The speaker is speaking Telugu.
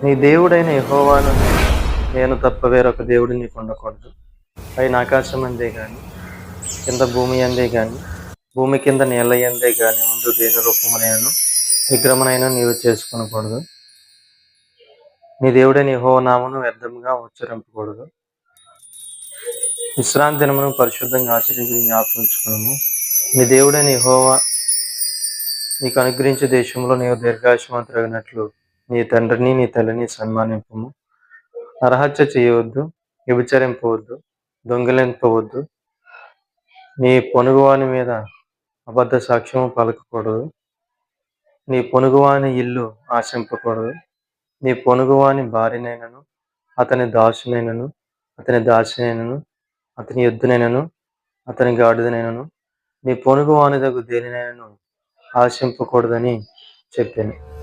నీ దేవుడైన యహోవాను నేను తప్ప వేరొక దేవుడు నీకు ఉండకూడదు. పైన ఆకాశం అందే కానీ కింద భూమి అందే కానీ భూమి కింద నేల అందే కానీ ముందు దేని రూపమునైనను విగ్రహమునైనా నీవు చేసుకునకూడదు. నీ దేవుడైన యహోవ నామను వ్యర్థంగా ఉచ్చరింపకూడదు. విశ్రాంతి దినమును పరిశుద్ధంగా ఆచరించి జ్ఞాపించుకున్నాము నీ దేవుడైన యహోవా నీకు అనుగ్రహించే దేశంలో నీవు దీర్ఘాయుషమంతుడగినట్లు నీ తండ్రిని నీ తల్లిని సన్మానింపము. అర్హత్య చేయవద్దు వ్యభిచరింపవద్దు దొంగిలింపవద్దు. నీ పొనుగువాని మీద అబద్ధ సాక్ష్యము పలకకూడదు. నీ పొనుగువాని ఇల్లు ఆశింపకూడదు. నీ పొనుగువాని భార్యనైనను అతని దాసునైనను అతని దాసినైనను అతని ఎద్దునైనను అతని గాడిదనైనను నీ పొనుగువాని దగ్గు దేనినైనను ఆశింపకూడదని చెప్పాను.